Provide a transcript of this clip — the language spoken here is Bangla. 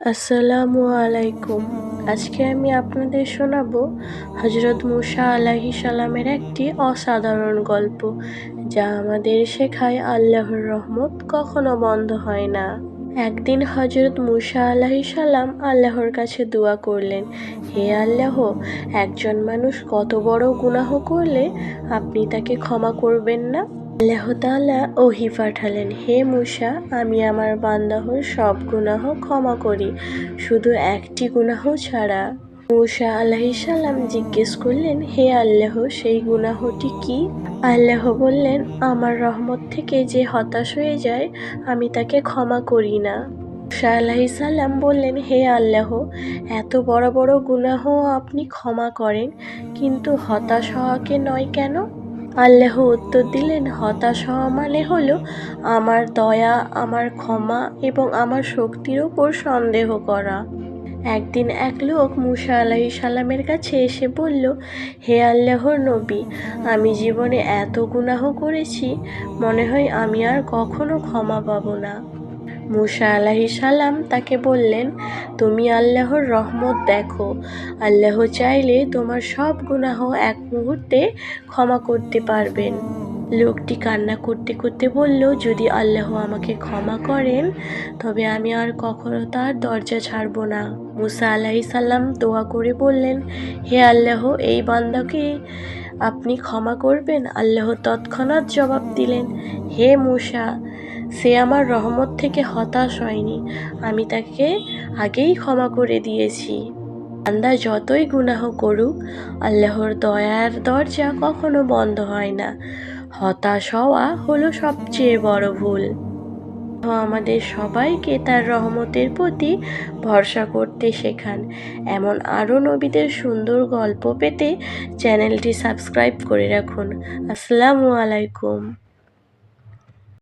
আসসালামু আলাইকুম। আজকে আমি আপনাদের শোনাব হজরত মুসা আলাহি সালামের একটি অসাধারণ গল্প, যা আমাদের শেখায় আল্লাহর রহমত কখনো বন্ধ হয় না। একদিন হজরত মুসা আলাহি সালাম আল্লাহর কাছে দোয়া করলেন, হে আল্লাহ, একজন মানুষ কত বড় গুনাহ করলে আপনি তাকে ক্ষমা করবেন না? আল্লাহ তাআলা ওহি পাঠালেন, হে মুসা, আমি আমার বান্দাহর সব গুনাহ ক্ষমা করি, শুধু একটি গুনাহ ছাড়া। মুসা সালাম জিজ্ঞেস করলেন, হে আল্লাহ, সেই গুনাহটি কি? আল্লাহ বললেন, আমার রহমত থেকে যে হতাশ হয়ে যায়, আমি তাকে ক্ষমা করি না। মুসা সালাম বললেন, হে আল্লাহ, এত বড় বড় গুনাহ আপনি ক্ষমা করেন, কিন্তু হতাশ হওয়াকে নয় কেন? আল্লাহ উত্তর দিলেন, হতাশ হওয়া মানে হলো আমার দয়া, আমার ক্ষমা এবং আমার শক্তির ওপর সন্দেহ করা। একদিন এক লোক মুসা আলাহি সালামের কাছে এসে বলল, হে আল্লাহর নবী, আমি জীবনে এত গুনাহ করেছি, মনে হয় আমি আর কখনো ক্ষমা পাবো না। মুসা আলাহি সালাম তাকে বললেন, তুমি আল্লাহর রহমত দেখো। আল্লাহ চাইলে তোমার সব গুনাহ এক মুহূর্তে ক্ষমা করতে পারবেন। লোকটি কান্না করতে করতে বলল, যদি আল্লাহ আমাকে ক্ষমা করেন, তবে আমি আর কখনো তার দরজা ছাড়ব না। মুসা আলাহি সাল্লাম দোয়া করে বললেন, হে আল্লাহ, এই বান্দাকে আপনি ক্ষমা করবেন, আল্লাহ তৎক্ষণাৎ জবাব দিলেন, হে মূষা সে আমার রহমত থেকে হতাশ হয়নি, আমি তাকে আগেই ক্ষমা করে দিয়েছি। বান্দা যতই গুনাহ করুক, আল্লাহর দয়ার দরজা কখনো বন্ধ হয় না। হতাশ হওয়া হলো সবচেয়ে বড় ভুল। আমাদের সবাইকে তার রহমতের প্রতি ভরসা করতে শেখান। এমন আরও নবীদের সুন্দর গল্প পেতে চ্যানেলটি সাবস্ক্রাইব করে রাখুন। আসসালামু আলাইকুম।